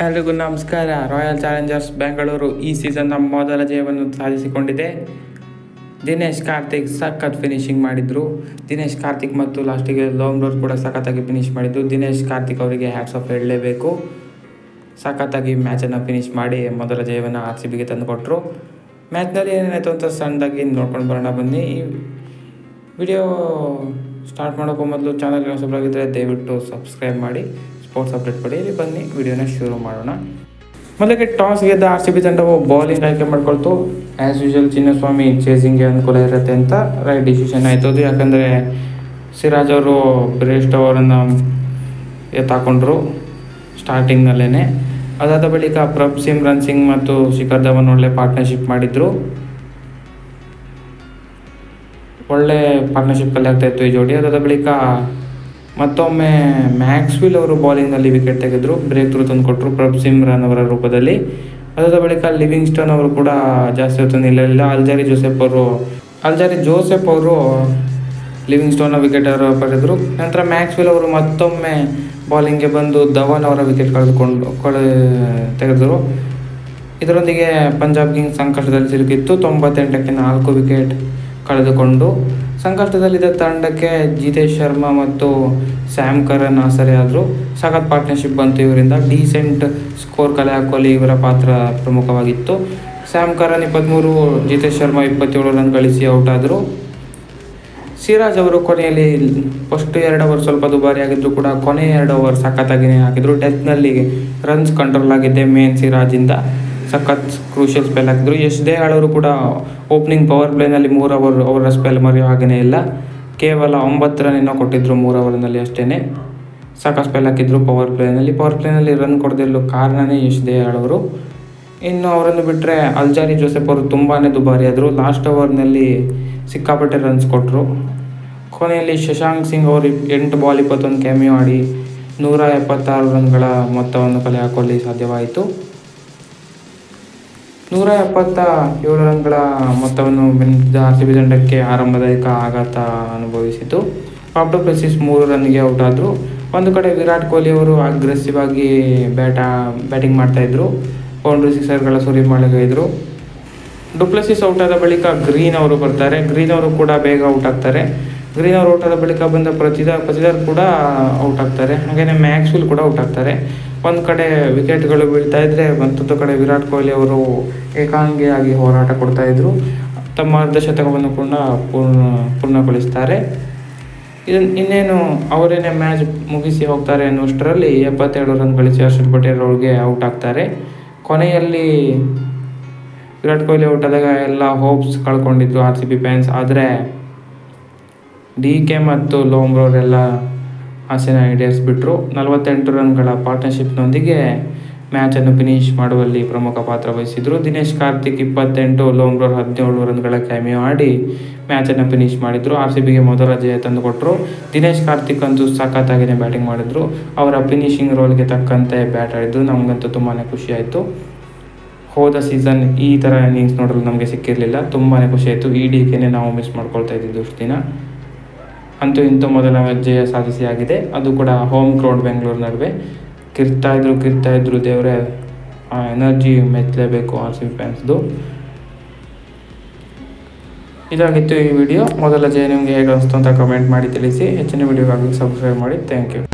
ಎಲ್ರಿಗೂ ನಮಸ್ಕಾರ. Royal Challengers Bengaluru ಈ ಸೀಸನ್ ನಮ್ಮ ಮೊದಲ ಜಯವನ್ನು ಸಾಧಿಸಿಕೊಂಡಿದೆ. ದಿನೇಶ್ ಕಾರ್ತಿಕ್ ಸಖತ್ ಫಿನಿಶಿಂಗ್ ಮಾಡಿದರು. ದಿನೇಶ್ ಕಾರ್ತಿಕ್ ಮತ್ತು ಲಾಸ್ಟಿಗೆ ಲಾಂಗ್ ರೋಡ್ ಕೂಡ ಸಖತ್ತಾಗಿ ಫಿನಿಶ್ ಮಾಡಿದ್ದು ದಿನೇಶ್ ಕಾರ್ತಿಕ್ ಅವರಿಗೆ ಹ್ಯಾಟ್ಸ್ ಆಫ್ ಹೇಳಲೇಬೇಕು. ಸಖತ್ತಾಗಿ ಮ್ಯಾಚನ್ನು ಫಿನಿಶ್ ಮಾಡಿ ಮೊದಲ ಜಯವನ್ನು ಆರ್ ಸಿ ಬಿಗೆ ತಂದುಕೊಟ್ರು ಮ್ಯಾಚ್ನಲ್ಲಿ ಏನೇನಾಯಿತು ಅಂತ ಸಣ್ಣದಾಗಿ ನೋಡ್ಕೊಂಡು ಬರೋಣ ಬನ್ನಿ. ವಿಡಿಯೋ ಸ್ಟಾರ್ಟ್ ಮಾಡೋಕ್ಕೂ ಮೊದಲು ಚಾನಲ್ಗೆ ಹೊಸಬರಾಗಿದ್ದರೆ ದಯವಿಟ್ಟು ಸಬ್ಸ್ಕ್ರೈಬ್ ಮಾಡಿ. ಸ್ಪೋರ್ಟ್ಸ್ ಅಪ್ಡೇಟ್ ಪಡೆಯಲಿ, ಬನ್ನಿ, ವಿಡಿಯೋನ ಶುರು ಮಾಡೋಣ. ಮೊದಲಿಗೆ ಟಾಸ್ ಗೆದ್ದ ಆರ್ ಸಿ ಬಿ ತಂಡವು ಬೌಲಿಂಗ್ ಆಯ್ಕೆ ಮಾಡ್ಕೊಳ್ತು. ಆ್ಯಸ್ ಯೂಶಲ್ ಚಿನ್ನಸ್ವಾಮಿ ಚೇಸಿಂಗ್ಗೆ ಅನುಕೂಲ ಇರುತ್ತೆ ಅಂತ ರೈಟ್ ಡಿಸಿಷನ್ ಆಯಿತು ಅದು ಯಾಕಂದರೆ ಸಿರಾಜ್ ಅವರು ಬ್ರೇಸ್ಟ್ ಅವರನ್ನು ಎತ್ತಾಕೊಂಡ್ರು ಸ್ಟಾರ್ಟಿಂಗ್ನಲ್ಲೇ ಅದಾದ ಬಳಿಕ ಪ್ರಭ್ ಸಿಮ್ರನ್ ಸಿಂಗ್ ಮತ್ತು ಶಿಖರ್ ಧವನ್ ಒಳ್ಳೆ ಪಾರ್ಟ್ನರ್ಶಿಪ್ ಮಾಡಿದರು. ಒಳ್ಳೆ ಪಾರ್ಟ್ನರ್ಶಿಪ್ ಕಲೆ ಆಗ್ತಾ ಇತ್ತು ಈ ಜೋಡಿ. ಅದಾದ ಬಳಿಕ ಮತ್ತೊಮ್ಮೆ ಮ್ಯಾಕ್ಸ್ವಿಲ್ ಅವರು ಬಾಲಿಂಗ್ನಲ್ಲಿ ವಿಕೆಟ್ ತೆಗೆದರು. ಬ್ರೇಕ್ ಥ್ರೂ ತಂದು ಕೊಟ್ಟರು ಪ್ರಭ್ ಸಿಮ್ರನ್ ಅವರ ರೂಪದಲ್ಲಿ. ಅದಾದ ಬಳಿಕ ಲಿವಿಂಗ್ಸ್ಟನ್ ಅವರು ಕೂಡ ಜಾಸ್ತಿ ಹೊತ್ತು ನಿಲ್ಲಲಿಲ್ಲ. ಅಲ್ಜಾರಿ ಜೋಸೆಫ್ ಅವರು, ಅಲ್ಜಾರಿ ಜೋಸೆಫ್ ಅವರು ಲಿವಿಂಗ್ಸ್ಟೋನ್ನ ವಿಕೆಟ್ ಪಡೆದರು. ನಂತರ ಮ್ಯಾಕ್ಸ್ವೆಲ್ ಅವರು ಮತ್ತೊಮ್ಮೆ ಬಾಲಿಂಗ್ಗೆ ಬಂದು ಧವನ್ ಅವರ ವಿಕೆಟ್ ಕಳೆದುಕೊಂಡು, ಕಳೆ, ತೆಗೆದರು. ಇದರೊಂದಿಗೆ ಪಂಜಾಬ್ ಕಿಂಗ್ಸ್ ಸಂಕಷ್ಟದಲ್ಲಿ ಸಿಲುಕಿತ್ತು. ತೊಂಬತ್ತೆಂಟಕ್ಕೆ ನಾಲ್ಕು ವಿಕೆಟ್ ಕಳೆದುಕೊಂಡು ಸಂಕಷ್ಟದಲ್ಲಿದ್ದ ತಂಡಕ್ಕೆ ಜಿತೇಶ್ ಶರ್ಮಾ ಮತ್ತು ಸ್ಯಾಮ್ ಕರನ್ ಆಸರೆ ಆದರು ಸಖತ್ ಪಾರ್ಟ್ನರ್ಶಿಪ್ ಬಂತು ಇವರಿಂದ. ಡೀಸೆಂಟ್ ಸ್ಕೋರ್ ಕಲೆ ಹಾಕುವಲ್ಲಿ ಇವರ ಪಾತ್ರ ಪ್ರಮುಖವಾಗಿತ್ತು. ಸ್ಯಾಮ್ ಕರನ್ ಇಪ್ಪತ್ತ್ಮೂರು ಜಿತೇಶ್ ಶರ್ಮಾ ಇಪ್ಪತ್ತೇಳು ರನ್ ಗಳಿಸಿ ಔಟ್ ಆದರು. ಸಿರಾಜ್ ಅವರು ಕೊನೆಯಲ್ಲಿ ಫಸ್ಟ್ ಎರಡು ಓವರ್ ಸ್ವಲ್ಪ ದುಬಾರಿ ಆಗಿದ್ರು ಕೂಡ. ಕೊನೆ ಎರಡು ಓವರ್ ಸಖತ್ತಾಗಿಯೇ ಹಾಕಿದ್ರು. ಡೆತ್ನಲ್ಲಿ ರನ್ಸ್ ಕಂಟ್ರೋಲ್ ಆಗಿದ್ದೆ ಮೇನ್ ಸಿರಾಜಿಂದ. ಸಖತ್ ಕ್ರೂಷಿಯಲ್ ಸ್ಪೆಲ್ ಹಾಕಿದ್ರು. ಯಶ್ ದೇಹಾಳವರು ಕೂಡ ಓಪನಿಂಗ್ ಪವರ್ ಪ್ಲೇನಲ್ಲಿ ಮೂರು ಓವರ್ ಅವರ ಸ್ಪೆಲ್ ಮರೆಯೋ ಹಾಗೇ ಇಲ್ಲ. ಕೇವಲ ಒಂಬತ್ತು ರನ್ ಏನೋ ಕೊಟ್ಟಿದ್ದರು ಮೂರು ಓವರ್ನಲ್ಲಿ ಅಷ್ಟೇ ಸಾಕಷ್ಟು ಸ್ಪೆಲ್ ಹಾಕಿದ್ರು ಪವರ್ ಪ್ಲೇನಲ್ಲಿ ಪವರ್ ಪ್ಲೇನಲ್ಲಿ ರನ್ ಕೊಡದಿರಲು ಕಾರಣನೇ ಯಶ್ ದೇಹಾಳ್ ಅವರು ಇನ್ನು ಅವರನ್ನು ಬಿಟ್ಟರೆ ಅಲ್ಜಾರಿ ಜೋಸೆಫ್ ಅವರು ತುಂಬಾ ದುಬಾರಿ ಆದರು. ಲಾಸ್ಟ್ ಓವರ್ನಲ್ಲಿ ಸಿಕ್ಕಾಪಟ್ಟೆ ರನ್ಸ್ ಕೊಟ್ಟರು ಕೊನೆಯಲ್ಲಿ ಶಶಾಂಕ್ ಸಿಂಗ್ ಅವರು ಎಂಟು ಬಾಲ್ ಇಪ್ಪತ್ತೊಂದು ಕ್ಯಾಮಿಯೋ ಆಡಿ ನೂರ ಎಪ್ಪತ್ತಾರು ರನ್ಗಳ ಮೊತ್ತವನ್ನು ಕಲೆ ಹಾಕುವಲ್ಲಿ ಸಾಧ್ಯವಾಯಿತು. ನೂರ ಎಪ್ಪತ್ತ ಏಳು ರನ್ಗಳ ಮೊತ್ತವನ್ನು ಮಿಂಚಿದ ಆರ್ ಸಿ ಬಿ ತಂಡಕ್ಕೆ ಆರಂಭದಾಯಕ ಆಘಾತ ಅನುಭವಿಸಿತು. ಪಾಪ್ಟೋ ಪ್ರೆಸಿಸ್ ಮೂರು ರನ್ಗೆ ಔಟ್ ಆದರು ಒಂದು ಕಡೆ ವಿರಾಟ್ ಕೊಹ್ಲಿ ಅವರು ಅಗ್ರೆಸಿವ್ ಆಗಿ ಬ್ಯಾಟ, ಬ್ಯಾಟಿಂಗ್ ಮಾಡ್ತಾಯಿದ್ರು. ಬೌಂಡ್ರಿ ಸಿಕ್ಸರ್ಗಳ ಸುರಿ ಮಾಡಿದ್ರು ಡುಪ್ಲೆಸಿಸ್ ಔಟ್ ಆದ ಬಳಿಕ ಗ್ರೀನ್ ಅವರು ಬರ್ತಾರೆ. ಗ್ರೀನ್ ಅವರು ಕೂಡ ಬೇಗ ಔಟ್ ಆಗ್ತಾರೆ ಗ್ರೀನ್ ಅವರು ಔಟ್ ಆದ ಬಳಿಕ ಬಂದ ಪ್ರತಿದ ಪ್ರತಿದಾರ್ ಕೂಡ ಔಟ್ ಆಗ್ತಾರೆ. ಹಾಗೆಯೇ ಮ್ಯಾಕ್ಸ್ವಿಲ್ ಕೂಡ ಔಟ್ ಆಗ್ತಾರೆ. ಒಂದು ಕಡೆ ವಿಕೆಟ್ಗಳು ಬೀಳ್ತಾ ಇದ್ದರೆ ಮತ್ತೊಂದು ಕಡೆ ವಿರಾಟ್ ಕೊಹ್ಲಿ ಅವರು ಏಕಾಂಗಿಯಾಗಿ ಹೋರಾಟ ಕೊಡ್ತಾ ಇದ್ರು. ತಮ್ಮ ಅರ್ಧ ಶತಕವನ್ನು ಕೂಡ ಪೂರ್ಣ, ಪೂರ್ಣಗೊಳಿಸ್ತಾರೆ. ಇದನ್ನು ಇನ್ನೇನು ಅವರೇನೆ ಮ್ಯಾಚ್ ಮುಗಿಸಿ ಹೋಗ್ತಾರೆ ಅನ್ನುವಷ್ಟರಲ್ಲಿ ಎಪ್ಪತ್ತೆರಡು ರನ್ ಗಳಿಸಿ ಹರ್ಷದ್ ಪಟೇಲ್ ಅವ್ರಿಗೆ ಔಟ್ ಆಗ್ತಾರೆ. ಕೊನೆಯಲ್ಲಿ ವಿರಾಟ್ ಕೊಹ್ಲಿ ಔಟ್ ಆದಾಗ ಎಲ್ಲ ಹೋಪ್ಸ್ ಕಳ್ಕೊಂಡಿದ್ದು ಆರ್ ಸಿ ಬಿ ಫ್ಯಾನ್ಸ್. ಆದರೆ ಡಿ ಕೆ ಮತ್ತು ಲೋಮ್ರವರೆಲ್ಲ ಆಸೆನ ಬಿಟ್ಟರು ನಲವತ್ತೆಂಟು ರನ್ಗಳ ಪಾರ್ಟ್ನರ್ಶಿಪ್ನೊಂದಿಗೆ ಮ್ಯಾಚನ್ನು ಫಿನಿಶ್ ಮಾಡುವಲ್ಲಿ ಪ್ರಮುಖ ಪಾತ್ರ ವಹಿಸಿದರು. ದಿನೇಶ್ ಕಾರ್ತಿಕ್ ಇಪ್ಪತ್ತೆಂಟು, ಲೋಮ್ರವರು ಹದಿನೇಳು ರನ್ಗಳ ಕ್ಯಾಮಿಯೋ ಆಡಿ ಮ್ಯಾಚನ್ನು ಫಿನಿಶ್ ಮಾಡಿದರು. ಆರ್ ಸಿ ಬಿಗೆ ಮೊದಲ ಜಯ ತಂದುಕೊಟ್ಟರು ದಿನೇಶ್ ಕಾರ್ತಿಕ್ ಅಂತೂ ಸಖತ್ತಾಗಿಯೇ ಬ್ಯಾಟಿಂಗ್ ಮಾಡಿದರು. ಅವರ ಫಿನಿಶಿಂಗ್ ರೋಲ್ಗೆ ತಕ್ಕಂತೆ ಬ್ಯಾಟ್ ಆಡಿದ್ರು. ನಮಗಂತೂ ತುಂಬಾ ಖುಷಿಯಾಯಿತು. ಹೋದ ಸೀಸನ್ ಈ ಥರ ಇನ್ನಿಂಗ್ಸ್ ನೋಡಲು ನಮಗೆ ಸಿಕ್ಕಿರಲಿಲ್ಲ. ತುಂಬಾ ಖುಷಿಯಾಯಿತು. ಈ ಡಿಕೆನೆ ನಾವು ಮಿಸ್ ಮಾಡ್ಕೊಳ್ತಾ ಇದ್ದಿದ್ದು ಅಷ್ಟು ದಿನ. ಅಂತೂ ಇಂತೂ ಮೊದಲ ಜಯ ಸಾಧಿಸಿಯಾಗಿದೆ ಅದು ಕೂಡ ಹೋಮ್ ಕ್ರೌಡ್ ಬೆಂಗಳೂರು ನಡುವೆ. ಕಿರ್ತಾ ಇದ್ರು ಕಿರ್ತಾ ಇದ್ರು ದೇವರೇ, ಆ ಎನರ್ಜಿ ಮೆಚ್ಚಲೇಬೇಕು ಆರ್ ಸಿ ಫ್ಯಾನ್ಸ್ದು ಇದಾಗಿತ್ತು ಈ ವಿಡಿಯೋ ಮೊದಲ ಜಯ ನಿಮಗೆ ಹೇಗೆ ಅನಿಸ್ತು ಅಂತ ಕಮೆಂಟ್ ಮಾಡಿ ತಿಳಿಸಿ. ಹೆಚ್ಚಿನ ವಿಡಿಯೋಗಾಗಿ ಸಬ್ಸ್ಕ್ರೈಬ್ ಮಾಡಿ. Thank you